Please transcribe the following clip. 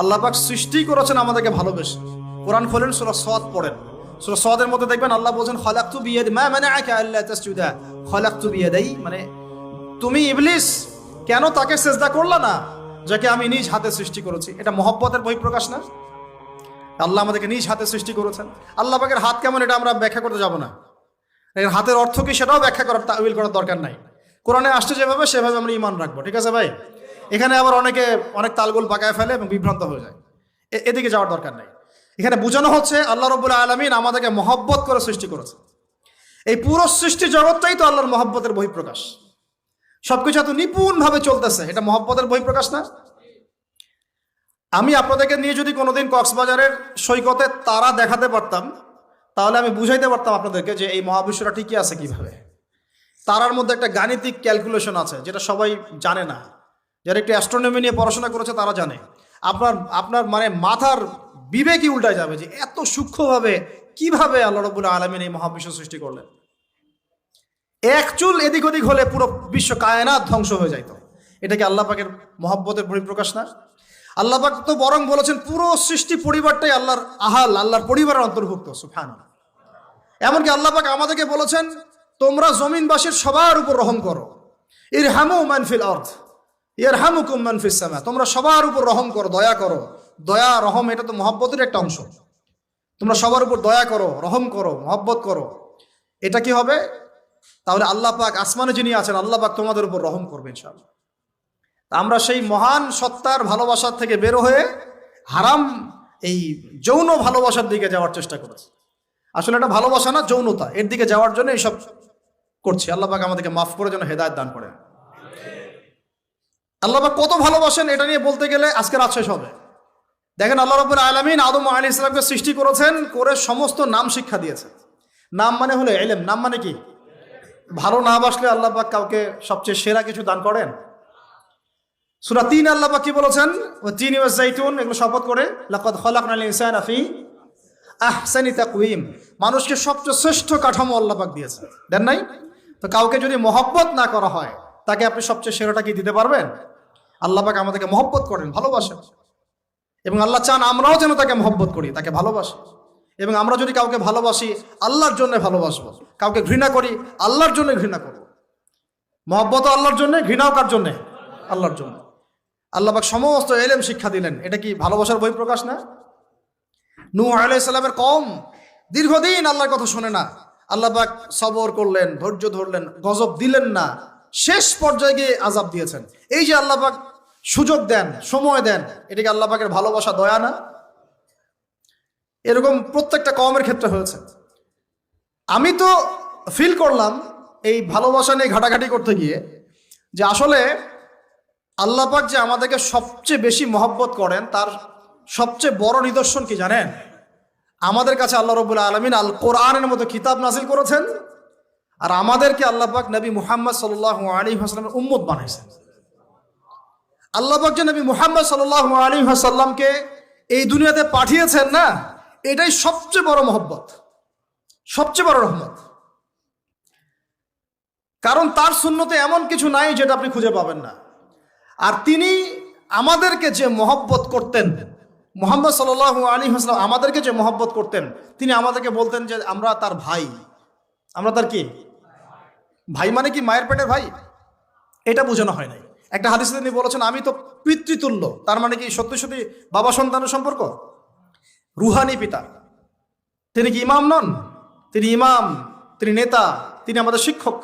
আল্লাহ পাক সৃষ্টি করেছেন আমাদেরকে ভালোবেসে। কোরআন খোলেন সুরা সদ পড়েন। সুরা সদের মধ্যে দেখবেন আল্লাহ বলছেন, খলাক্তু বিয়াদ মা মানে আকা আল্লাহ তাসজুদা। খলাক্তু বিয়াদাই মানে তুমি ইবলিস, কেন তাকে সেজদা করলা না, যাকে আমি নিজ হাতে সৃষ্টি করেছি? এটা মহব্বতের বহিঃপ্রকাশ না? আল্লাহ আমাদেরকে নিজ হাতে সৃষ্টি করেছেন। আল্লাহ পাকের হাত কেমন, এটা আমরা ব্যাখ্যা করতে যাব না। এর হাতের অর্থ কি সেটাও ব্যাখ্যা করার তাবিল করার দরকার নাই। কোরআনে আসছে যেভাবে, সেভাবে আমরা ইমান রাখব। ঠিক আছে ভাই? এখানে আবার অনেকে অনেক তালগোল পাকায় ফেলে এবং বিভ্রান্ত হয়ে যায়। এদিকে যাওয়ার দরকার নেই। এখানে বোঝানো হচ্ছে আল্লাহ রবুল্লা আলমিন আমাদেরকে মহব্বত করে সৃষ্টি করেছে এই পুরো সৃষ্টি জগৎটাই তো আল্লাহর মহব্বতের বহিঃপ্রকাশ। সবকিছু এত নিপুণভাবে চলতেছে, এটা মহব্বতের বহিঃপ্রকাশ না? আমি আপনাদেরকে নিয়ে যদি কোনোদিন কক্সবাজারের সৈকতে তারা দেখাতে পারতাম, তাহলে আমি বুঝাইতে পারতাম আপনাদেরকে যে এই মহাবিশ্বটা ঠিকই আছে কীভাবে। তারার মধ্যে একটা গাণিতিক ক্যালকুলেশন আছে, যেটা সবাই জানে না। যারা একটু অ্যাস্ট্রোনমি নিয়ে পড়াশোনা করেছে তারা জানে। আপনার আপনার মানে মাথার বিবেকই উল্টায় যাবে যে এত সূক্ষ্মভাবে কীভাবে আল্লাহ রবুল্লা আলমিন এই মহাবিশ্ব সৃষ্টি করলেন। এক চুল এদিক ওদিক হলে পুরো বিশ্ব কায়নাত ধ্বংস হয়ে যাইত এটা কি আল্লাহ পাকের মহব্বতের পরিপ্রকাশ না? আল্লাহ পাক তো বরং বলেছেন, পুরো সৃষ্টি পরিবারটাই আল্লাহর আহাল, আল্লাহর পরিবারের অন্তর্ভুক্ত সুফান এমনকি আল্লাহ পাক আমাদেরকে বলেছেন, তোমরা জমিনবাসীর সবার উপর রহম করো। ইর হামু মানফিল অর্থ ইর হামু কুম মানফিস সামা। তোমরা সবার উপর রহম করো, দয়া করো। দয়া, রহম এটা তো মহব্বতের একটা অংশ। তোমরা সবার উপর দয়া করো, রহম করো, মহব্বত করো। এটা কি হবে? তাহলে আল্লাহ পাক আসমানে যিনি আছেন, আল্লাহ পাক তোমাদের উপর রহম করবে ইনশাআল্লাহ। আমরা সেই মহান সত্তার ভালোবাসার থেকে বের হয়ে হারাম, এই যৌন ভালোবাসার দিকে যাওয়ার চেষ্টা করেছি। আসলে এটা ভালোবাসা না, যৌনতা। এর দিকে যাওয়ার জন্য এইসব করছি। আল্লাহ পাক আমাদেরকে মাফ করে যেন হেদায়ত দান করেন। আল্লাহ কত ভালোবাসেন এটা নিয়ে বলতে গেলে আজকে রাত শেষ হবে। দেখেন আল্লাহ রবুল আলমিন আদম আলী ইসলামকে সৃষ্টি করেছেন, করে সমস্ত নাম শিক্ষা দিয়েছেন। নাম মানে হলো এলেম নাম মানে কি? ভালো না বাসলে আল্লাহবাক কাউকে সবচেয়ে সেরা কিছু দান করেন। সুরা তিন আল্লাহ কি বলেছেন? ও তিন ইউজ জাইতুন এগুলো শপথ করে, লাকাদ খলাকনাল ইনসান আফি আহসানি তাকওয়িম। মানুষকে সবচেয়ে শ্রেষ্ঠ কাঠামো আল্লাহ পাক দিয়েছেন। দেন নাই? তো কাউকে যদি মহব্বত না করা হয়, তাকে আপনি সবচেয়ে সেরাটা কি দিতে পারবেন? আল্লাহ পাক আমাদেরকে মহব্বত করেন, ভালোবাসেন। এবং আল্লাহ চান আমরাও যেন তাকে মহব্বত করি, তাকে ভালোবাসি। এবং আমরা যদি কাউকে ভালোবাসি, আল্লাহর জন্য ভালোবাসবো। কাউকে ঘৃণা করি, আল্লাহর জন্য ঘৃণা করব। মহব্বত আল্লাহর জন্য, ঘৃণাও কার জন্যে? আল্লাহর জন্য। আল্লাহ পাক সমস্ত এলেম শিক্ষা দিলেন। এটা কি ভালোবাসার বই প্রকাশ না? নূহ আলাইসাল্লামের কম দীর্ঘদিন আল্লাহর কথা শোনে না। আল্লাহ পাক সবর করলেন, ধৈর্য ধরলেন, গজব দিলেন না। শেষ পর্যায়ে গিয়ে আজাব দিয়েছেন। এই যে আল্লাহ পাক সুযোগ দেন, সময় দেন, এটাকে আল্লাহ পাকের ভালোবাসা, দয়া না। এরকম প্রত্যেকটা কমের ক্ষেত্রে হয়েছে। আমি তো ফিল করলাম এই ভালোবাসা নিয়ে ঘাটাঘাটি করতে গিয়ে যে আসলে আল্লাহ পাক যে আমাদেরকে সবচেয়ে বেশি মহব্বত করেন, তার সবচেয়ে বড় নিদর্শন কি জানেন? আমাদের কাছে আল্লাহ রবুল্লা আলমিন আল কোরআনের মতো কিতাব নাজিল করেছেন, আর আমাদেরকে আল্লাহ পাক নবী মুহাম্মদ সাল আলী হাসলামের উম্মত বানাইছেন আল্লাহ যে নবী মুহাম্মদ সাল আলী হাসাল্লামকে এই দুনিয়াতে পাঠিয়েছেন না, এটাই সবচেয়ে বড় মহব্বত। সবচেয়ে বড় রহমত। কারণ তার শূন্যতে এমন কিছু নাই যেটা আপনি খুঁজে পাবেন না। আর তিনি আমাদেরকে যে মহব্বত করতেন, মোহাম্মদ সাল আলী হাসলাম আমাদেরকে যে মহব্বত করতেন, তিনি আমাদেরকে বলতেন যে আমরা তার ভাই। আমরা তার কি? ভাই মানে কি মায়ের পেটের ভাই? এটা বোঝানো হয় নাই। একটা হাদিসে তিনি বলেছেন, আমি তো পিতৃতুল্য। তার মানে কি সত্যি সত্যি বাবা সন্তানের সম্পর্ক? রুহানি পিতা। তিনি কি ইমাম নন? তিনি ইমাম, তিনি নেতা, তিনি আমাদের শিক্ষক।